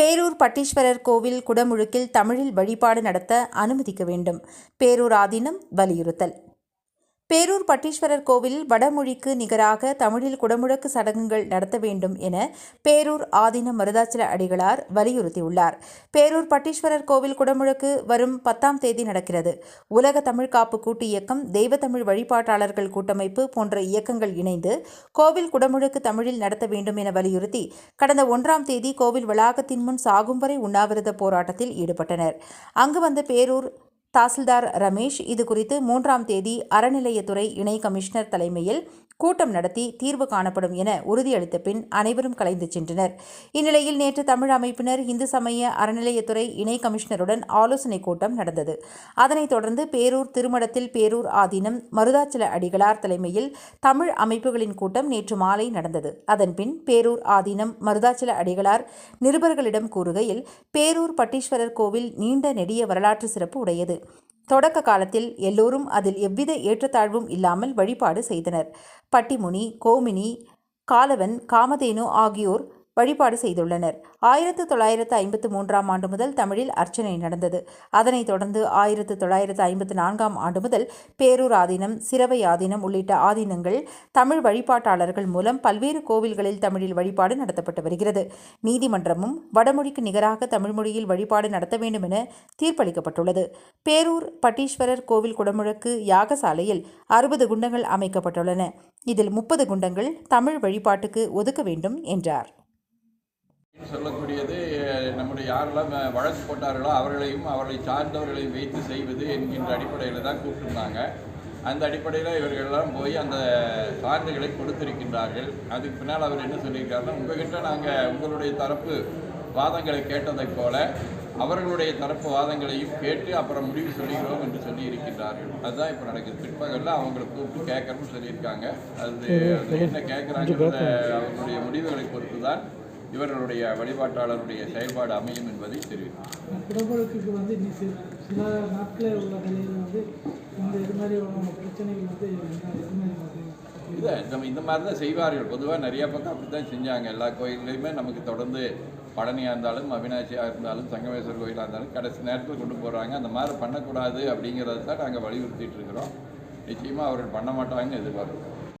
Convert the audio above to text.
பேரூர் பட்டீஸ்வரர் கோவில் குடமுழுக்கில் தமிழில் வழிபாடு நடத்த அனுமதிக்க வேண்டும். பேரூர் ஆதீனம் வலியுறுத்தல். பேரூர் பட்டீஸ்வரர் கோவிலில் வடமொழிக்கு நிகராக தமிழில் குடமுழக்கு சடங்குகள் நடத்த வேண்டும் என பேரூர் ஆதீன மருதாச்சல அடிகளார் வலியுறுத்தியுள்ளார். பேரூர் பட்டீஸ்வரர் கோவில் குடமுழக்கு வரும் பத்தாம் தேதி நடக்கிறது. உலக தமிழ் காப்பு கூட்டு இயக்கம் தெய்வத்தமிழ் வழிபாட்டாளர்கள் கூட்டமைப்பு போன்ற இயக்கங்கள் இணைந்து கோவில் குடமுழக்கு தமிழில் நடத்த வேண்டும் என வலியுறுத்தி கடந்த ஒன்றாம் தேதி கோவில் வளாகத்தின் முன் சாகும் வரை உண்ணாவிரத போராட்டத்தில் ஈடுபட்டனர். அங்கு வந்த பேரூர் தாசில்தார் ரமேஷ் இது குறித்து மூன்றாம் தேதி அறநிலையத்துறை இணை கமிஷனர் தலைமையில் கூட்டம் நடத்தி தீர்வு காணப்படும் என உறுதியளித்த பின் அனைவரும் கலைந்து சென்றனர். இந்நிலையில் நேற்று தமிழ் அமைப்பினர் இந்து சமய அறநிலையத்துறை இணை கமிஷனருடன் ஆலோசனை கூட்டம் நடந்தது. அதனைத் தொடர்ந்து பேரூர் திருமடத்தில் பேரூர் ஆதீனம் மருதாச்சல அடிகளார் தலைமையில் தமிழ் அமைப்புகளின் கூட்டம் நேற்று மாலை நடந்தது. அதன்பின் பேரூர் ஆதீனம் மருதாச்சல அடிகளார் நிருபர்களிடம் கூறுகையில் பேரூர் பட்டீஸ்வரர் கோவில் நீண்ட நெடிய வரலாற்று சிறப்பு உடையது. தொடக்க காலத்தில் எல்லோரும் அதில் எவ்வித ஏற்றத்தாழ்வும் இல்லாமல் வழிபாடு செய்தனர். பட்டிமுனி கோமினி காலவன் காமதேனு ஆகியோர் வழிபாடு செய்துள்ளனர். ஆயிரத்து தொள்ளாயிரத்து ஐம்பத்து மூன்றாம் ஆண்டு முதல் தமிழில் அர்ச்சனை நடந்தது. அதனைத் தொடர்ந்து ஆயிரத்து தொள்ளாயிரத்து ஐம்பத்து நான்காம் ஆண்டு முதல் பேரூர் ஆதீனம் சிரவை ஆதீனம் உள்ளிட்ட ஆதீனங்கள் தமிழ் வழிபாட்டாளர்கள் மூலம் பல்வேறு கோவில்களில் தமிழில் வழிபாடு நடத்தப்பட்டு வருகிறது. நீதிமன்றமும் வடமொழிக்கு நிகராக தமிழ் மொழியில் வழிபாடு நடத்த வேண்டும் என தீர்ப்பளிக்கப்பட்டுள்ளது. பேரூர் பட்டீஸ்வரர் கோவில் குடமுழக்கு யாகசாலையில் அறுபது குண்டங்கள் அமைக்கப்பட்டுள்ளன. இதில் முப்பது குண்டங்கள் தமிழ் வழிபாட்டுக்கு ஒதுக்க வேண்டும் என்றார். சொல்லக்கூடியது நம்முடைய யாரெல்லாம் வழக்கு போட்டார்களோ அவர்களையும் அவர்களை சார்ந்தவர்களையும் வைத்து செய்வது என்கின்ற அடிப்படையில் தான் கூப்பிட்டுருந்தாங்க. அந்த அடிப்படையில் இவர்களெல்லாம் போய் அந்த சான்றுகளை கொடுத்திருக்கின்றார்கள். அதுக்கு பின்னால் அவர் என்ன சொல்லியிருக்காருன்னா உங்ககிட்ட நாங்கள் உங்களுடைய தரப்பு வாதங்களை கேட்டதைப் போல அவர்களுடைய தரப்பு வாதங்களையும் கேட்டு அப்புறம் முடிவு சொல்லுகிறோம் என்று சொல்லி இருக்கின்றார்கள் அதுதான் இப்போ நடக்குது. பிற்பகலில் அவங்களை கூப்பிட்டு கேட்கறோம்னு சொல்லியிருக்காங்க. அது என்ன கேட்குறாங்கிறத அவர்களுடைய முடிவுகளை பொறுத்து தான் இவர்களுடைய வழிபாட்டாளருடைய செயல்பாடு அமையும் என்பதை தெரிவித்தார் குடமுழுக்குக்கு வந்து இன்னும் சில சில உள்ள நிலையில் வந்து இந்த இது மாதிரி உள்ள பிரச்சனைகள் வந்து இல்லை நம்ம இந்த மாதிரி தான் செய்வார்கள். பொதுவாக நிறைய பக்கம் அப்படி தான் செஞ்சாங்க. எல்லா கோயில்லையுமே நமக்கு தொடர்ந்து பழனியாக இருந்தாலும் அவினாசியாக இருந்தாலும் சங்கமேஸ்வரர் கோயிலாக இருந்தாலும் கடைசி நேரத்தில் கொண்டு போகிறாங்க அந்த மாதிரி பண்ணக்கூடாது அப்படிங்கிறத தான் நாங்கள் வலியுறுத்திட்டு இருக்கிறோம். நிச்சயமாக அவர்கள் பண்ண மாட்டாங்கன்னு எதிர்பார்க்குறோம்.